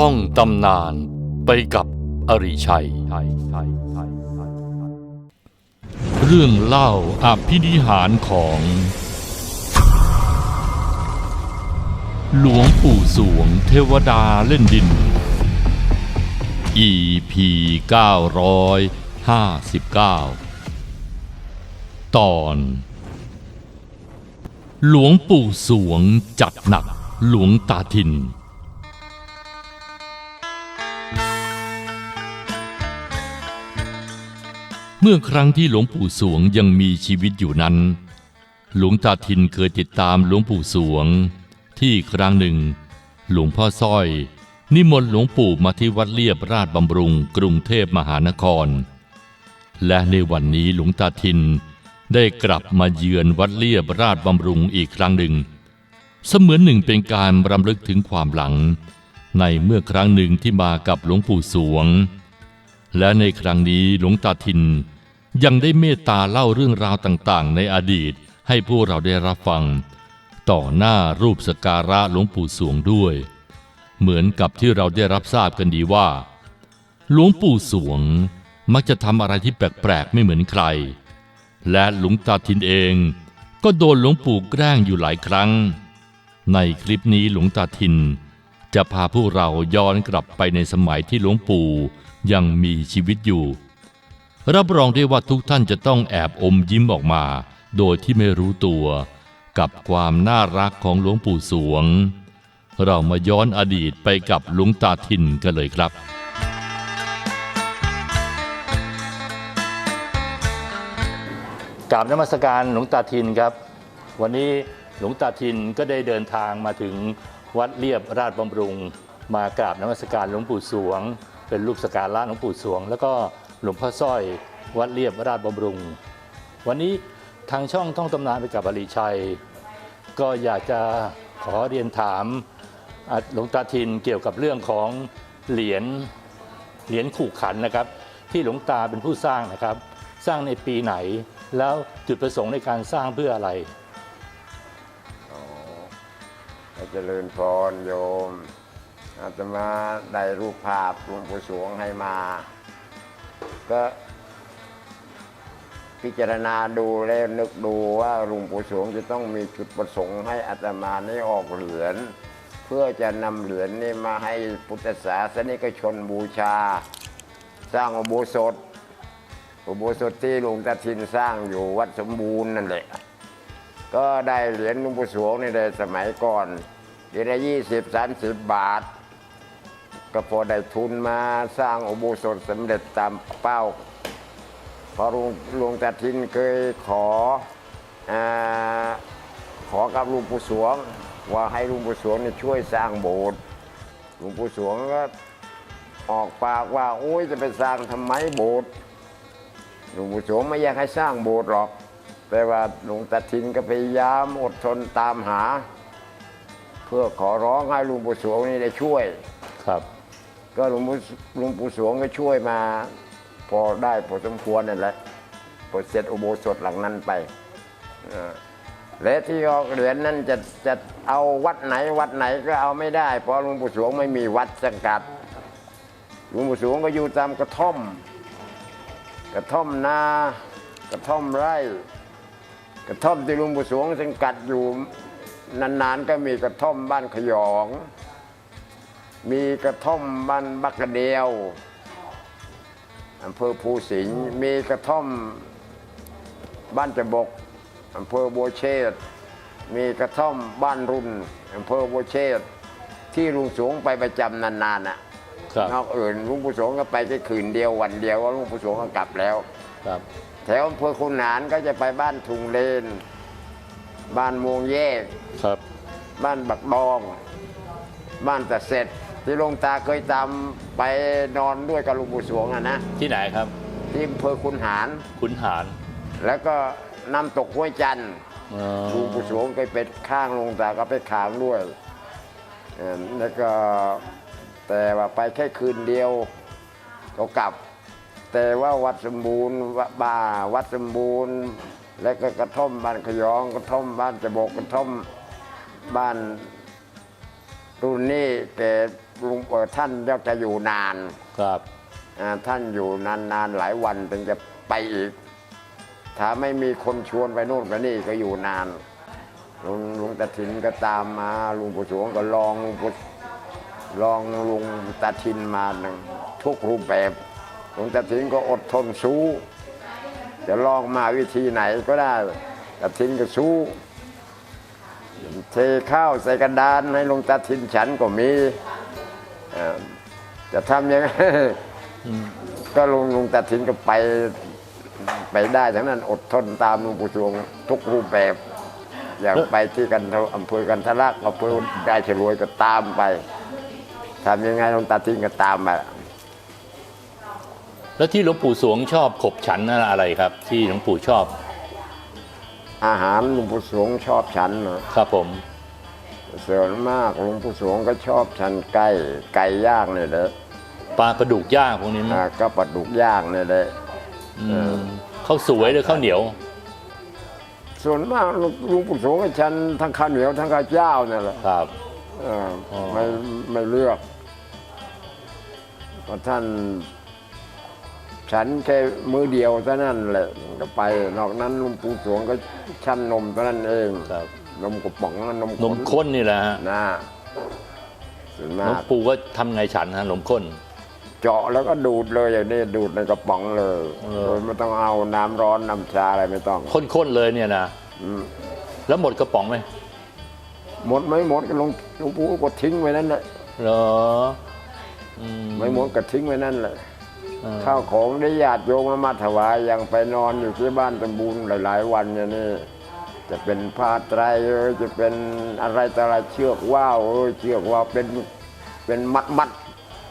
ท่องตำนานไปกับอริชัย เรื่องเล่าอภินิหารของ หลวงปู่สวงเทวดาเล่นดิน EP 959 ตอน หลวงปู่สวงจัดหนักหลวงตาทิน เมื่อครั้งที่หลวงปู่สวงยังมีชีวิตอยู่นั้น หลวงตาทินเคยติดตามหลวงปู่สวง ที่ครั้งหนึ่ง หลวงพ่อสร้อย นิมนต์หลวงปู่มาที่วัดเลียบราชบำรุงกรุงเทพมหานคร และในวันนี้หลวงตาทินได้กลับมาเยือนวัดเลียบราชบำรุงอีกครั้งหนึ่ง เสมือนหนึ่งเป็นการรำลึกถึงความหลัง ในเมื่อครั้งหนึ่งที่มากับหลวงปู่สวง และในครั้งนี้หลวงตาทิน ยังได้เมตตาเล่าเรื่องราวต่างๆ ในอดีตให้พวกเราได้รับฟัง ต่อหน้ารูปสการะหลวงปู่สวงด้วย เหมือนกับที่เราได้รับทราบกันดีว่า หลวงปู่สวงมักจะทำอะไรที่แปลกๆไม่เหมือนใคร และหลวงตาทินเองก็โดนหลวงปู่แกล้งอยู่หลายครั้ง ในคลิปนี้หลวงตาทิน จะพาพวกเราย้อนกลับไปในสมัยที่หลวงปู่ยังมีชีวิตอยู่ รับรองได้ว่าทุกท่านจะต้องแอบอมยิ้มออกมา โดยที่ไม่รู้ตัว กับความน่ารักของหลวงปู่สวง เรามาย้อนอดีตไปกับหลวงตาทินกันเลยครับกราบนมัสการหลวงตาทินครับ วันนี้หลวงตาทินก็ได้เดินทางมาถึงวัดเรียบราชบำรุง มากราบนมัสการหลวงปู่สวง เป็นรูปสกการะหลวงปู่สวง แล้วก็ หลวงพ่อสร้อย วัดเรียบราชบำรุง วันนี้ทางช่องท่องตำนานไปกับอริชัย ก็อยากจะขอเรียนถามหลวงตาทินเกี่ยวกับเรื่องของเหรียญเหรียญขู่ขันนะครับ ที่หลวงตาเป็นผู้สร้างนะครับ สร้างในปีไหน แล้วจุดประสงค์ในการสร้างเพื่ออะไรอ๋อให้เจริญพรโยมอาตมาได้รูปภาพหลวงปู่สวงให้มา ก็พิจารณาดูแล้วนึกดูว่าหลวงปู่สวงจะต้องมีจุดประสงค์ให้อาตมานี้ออกเหรียญเพื่อจะนำเหรียญนี้มาให้พุทธศาสนิกชนบูชา สร้างอุโบสถ อุโบสถที่หลวงตาทินสร้างอยู่วัดสมบูรณ์นั่นแหละ ก็ได้เหรียญหลวงปู่สวงในสมัยก่อนเหรียญละยี่สิบสามสิบบาท ก็พอได้ทุนมาสร้างอุโบสถสำเร็จตามเป้า พอหลวงหลวงตาทินเคยขออาขอกับหลวงปู่สวง ว่าให้หลวงปู่สวงเนี่ยช่วยสร้างโบสถ์หลวงปู่สวงก็ออกปากว่าโอ้ยจะไปสร้างทำไมโบสถ์หลวงปู่สวงไม่อยากให้สร้างโบสถ์หรอก แต่ว่าหลวงตาทินก็พยายามอดทนตามหา เพื่อขอร้องให้หลวงปู่สวงนี่ได้ช่วย ครับ ก็หลวงปู่หลวงปู่สวงก็ช่วยมา พอได้พอสมควรนั่นแหละพอเสร็จอุโบสถหลังนั้นไปและที่ออกเหรียญนั้นจะจะเอาวัดไหนวัดไหนก็เอาไม่ได้ เพราะหลวงปู่สวงไม่มีวัดสังกัดหลวงปู่สวงก็อยู่ตามกระท่อม กระท่อมนากระท่อมไร่ กระท่อมที่หลุงปู่สวงสังกัดอยู่นานๆก็มีกระท่อมบ้านขยอง มีกระท่อมบ้านบักกระเดียวอำเภอภูสิงห์มีกระท่อมบ้านจะบกอำเภอบัวเชษฐ์มีกระท่อมบ้านรุ่นอำเภอบัวเชษฐ์ที่ลุงสวงไปประจำนานๆน่ะครับนอกอื่นลุงปู่สวงก็ไปแค่คืนเดียววันเดียวว่าลุงปู่สวงก็กลับแล้ว ครับ แถวอำเภอคุนหนานก็จะไปบ้านทุงเลน บ้านมวงแยกครับ บ้านบักดอง บ้านตะเสร็จ ที่หลวงตาเคยตามไปนอนด้วยกับหลุงปู่สวงอะนะที่ไหนครับ ที่อำเภอคุนหานขุนหารแล้วก็น้ำตกห้วยจันทร์อ๋อหลุงปู่สวงเคยไปข้างหลวงตาก็ไปขางด้วยเอ่อแล้วก็แต่ว่าไปแค่คืนเดียวก็กลับ แต่ว่าวัดสมบูรณ์วบ้าวัดสมบูรณ์ แล้วก็กระท่อมบ้านขยองกระท่อมบ้านจะบกกระท่อมบ้านรุ่นนี้แก ลุงเอ่อท่านอยากจะอยู่นานครับอ่าท่านอยู่นานๆหลายวันถึงจะไปอีก ถ้าไม่มีคนชวนไปนู่นไปนี่ก็อยู่นานลุงลุงตาทินก็ตามมา ลุงปู่สวงก็ลองลุงปู่ลองลุงตาทินมาทุกรูปแบบลุงตาทินก็อดทนสู้ จะลองมาวิธีไหนก็ได้ตาทินก็สู้ เทข้าวใส่กระดานให้ลุงตาทินฉันก็มีเอ่อจะทำยังไง ก็ลุงลุงตาทินก็ไปไปได้ทั้งนั้นอดทนตามลุงปู่สวงทุกรูปแบบ อยากไปที่กันทอำเภอกันทะลักอำเภอได้ฉลวยก็ตามไปทำยังไงลุงตาทินก็ตามไปแล้วที่หลวงปู่สวงชอบขบฉันนั่นอะไรครับ ที่หลวงปู่ชอบ อาหารลุงปู่สวงชอบฉันเหรอครับผม ส่วนมากลุงปู่สวงก็ชอบฉันไก่ไก่ย่างเนี่ยแหละปลากระดูกย่างพวกนี้มั้ยอ่าก็ปลาดุกย่างเนี่ยแหละอืมข้าวสวยหรือข้าวเหนียว ส่วนมากลุงลุงปู่สวงก็ฉันทั้งข้าวเหนียวทั้งข้าวเจ้าเนี่ยแหละครับ เอออ๋อไม่ไม่เลือกเพราะท่าน ฉันแค่มือเดียวเท่านั้นแหละก็ไป นอกนั้นลุงปู่สวงก็ชั่นนมเท่านั้นเอง ครับ นมกระป๋องนมนมข้นนี่แหละฮะนะส่วนหลมาวงกปู่ก็ทำไงฉันฮะนมข้น เจาะแล้วก็ดูดเลยอย่างนี้ดูดในกระป๋องเลยเออ โดยไม่ต้องเอาน้ำร้อนน้ำชาอะไรไม่ต้อง ข้นๆเลยเนี่ยนะอืม แล้วหมดกระป๋องไหมหมดไม่หมดก็ลงหลวงปู่ก็ทิ้งไว้นั่นแหละเหรออืมไม่หมดก็ทิ้งไว้นั่นแหละเออข้าวของได้ญาติโยมมามาถวายยังไปนอนอยู่ที่บ้านตำบูนหลาย ๆ วันอย่างนี้ จะเป็นผ้าไตรเอยจะเป็นอะไรต่ออะไรเชือกว่าวเอยเชือกว่าวเป็นเป็นมัดมัด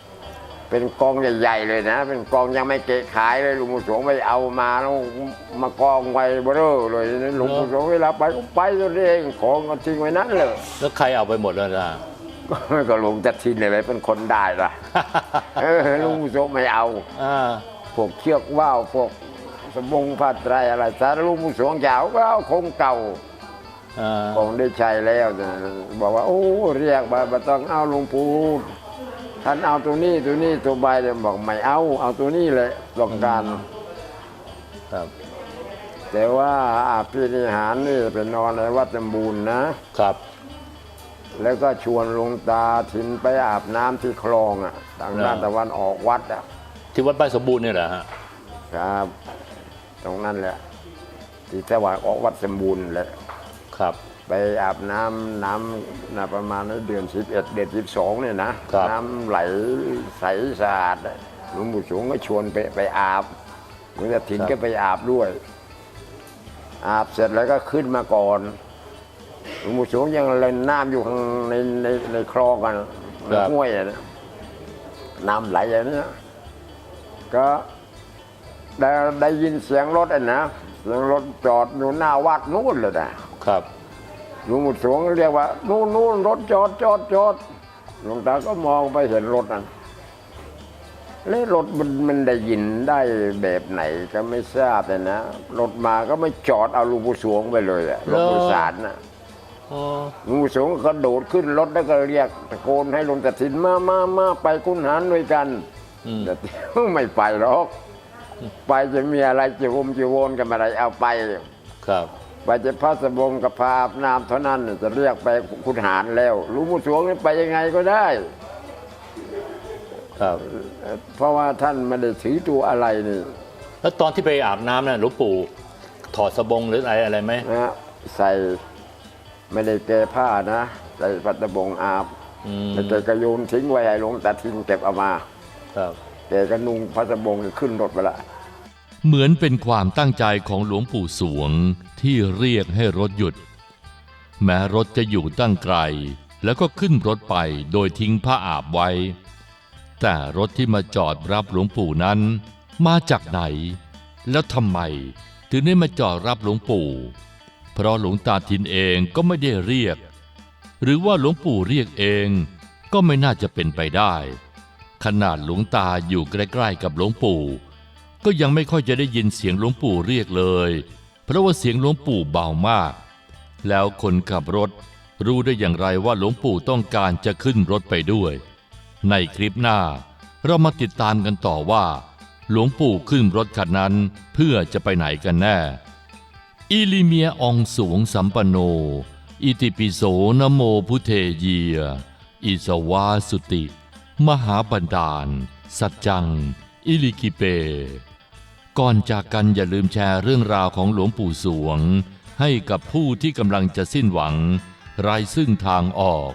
ๆเป็นกองใหญ่ๆเลยนะ เป็นกองยังไม่เกะขายเลยหลุงปู่สวงไม่เอามาแล้วมากองไว้เบ้อเลยหลุงปู่สวงเวลาไปก็ไปตัวเองของก็ทิ้งไว้นั่นเลยแล้วใครเอาไปหมดแล้วนะก็หลวงจัดทินเลยเป็นคนได้ละเออหลุงปู่สวงไม่เอาอ่าพวกเชือกว่าวพวก สบงผ้าไตรอะไรสารลูกมุสวงยาวก็เอาคงเก่าอ่าคงได้ใช้แล้วนะบอกว่า โอ้เรียกมาบ่ต้องเอาหลวงปู่ท่านเอาตัวนี้ตัวนี้ตัวใบเนี่ยบอกไม่เอา เอาตัวนี้เลยต้องการ ครับ แต่ว่าอาพินิหารนี่ไปนอนในวัดจำบูรณ์นะ ครับ แล้วก็ชวนหลวงตาทินไปอาบน้ำที่คลองอะทางด้านตะวันออกวัดอะที่วัดบ้านสมบูรณ์เนี่ยแหละฮะ ครับ ตรงนั้นแหละที่ตะวันออกวัดสมบูรณ์แหละครับ ไปอาบน้ำน้ำนะประมาณเดือนสิบเอ็ดเดือนสิบสองเนี่ยนะครับ น้ำไหลใสสะอาดหลวงปู่สวงก็ชวนไปไปอาบหลวงตาถินก็ไปอาบด้วย อาบเสร็จแล้วก็ขึ้นมาก่อนหลวงปู่สวงยังเล่นน้ำอยู่ข้างในในในคลองกันในห้วยอะนะน้ำไหลอย่างนี้ก็ ได้ได้ยินเสียงรถอะนะเสียงรถจอดอยู่หน้าวัดนู้นเลยนะครับหลวงปู่สวงเรียกว่า นู่นนู่นรถจอดจอดจอดหลวงตาก็มองไปเห็นรถนั้นแล้วรถมันมันได้ยินได้แบบไหนก็ไม่ทราบเลยนะรถมาก็ไม่จอดเอาหลวงปู่สวงไปเลยอะรถโดยสารนะอ๋อหลวงปู่สวงก็โดดขึ้นรถแล้วก็เรียกตะโกนให้หลวงตาทินมามามาไปคุณหารด้วยกันอืมแต่ไม่ไปหรอก ไปจะมีอะไรจะวมจะวนกันอะไรเอาไป ครับ ไปจะพระสบงกับพระอาบน้ำเท่านั้นน่ะจะเรียกไปคุณหารแล้วหลุงปู่สวงนี่ไปยังไงก็ได้ ครับเอ่อเพราะว่าท่านไม่ได้ถือตัวอะไรนี่ แล้วตอนที่ไปอาบน้ำน่ะหลวงปู่ถอดสบงหรืออะไรอะไรไหมนะฮะใส่ไม่ได้แก้ผ้านะใส่พระสบงอาบอืมแต่แกก็โยนทิ้งไว้ให้หลวงตาทิ้งเก็บเอามา ครับ แกก็นุ่งพระสบงขึ้นรถไปละเหมือนเป็นความตั้งใจของหลวงปู่สวงที่เรียกให้รถหยุด แม้รถจะอยู่ตั้งไกล แล้วก็ขึ้นรถไปโดยทิ้งผ้าอาบไว้ แต่รถที่มาจอดรับหลวงปู่นั้น มาจากไหน แล้วทำไม ถึงได้มาจอดรับหลวงปู่ เพราะหลวงตาทินเองก็ไม่ได้เรียก หรือว่าหลวงปู่เรียกเองก็ไม่น่าจะเป็นไปได้ ขนาดหลวงตาอยู่ใกล้ๆกับหลวงปู่ ก็ยังไม่ค่อยจะได้ยินเสียงหลวงปู่เรียกเลย เพราะว่าเสียงหลวงปู่เบามาก แล้วคนขับรถรู้ได้อย่างไรว่าหลวงปู่ต้องการจะขึ้นรถไปด้วย ในคลิปหน้า เรามาติดตามกันต่อว่า หลวงปู่ขึ้นรถคันนั้นเพื่อจะไปไหนกันแน่ อิลิเมียองสวงสัมปโน อิติปิโสนโมพุเทเยีย อิสวาสุติ มหาบันดาล สัจจัง อิลิกิเป ก่อนจากกันอย่าลืมแชร์เรื่องราวของหลวงปู่สวง ให้กับผู้ที่กำลังจะสิ้นหวังไร้ซึ่งทางออก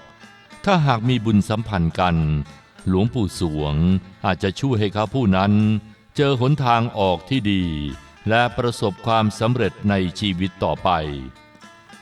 ถ้าหากมีบุญสัมพันธ์กัน หลวงปู่สวงอาจจะช่วยให้เขาผู้นั้น เจอหนทางออกที่ดี และประสบความสำเร็จในชีวิตต่อไป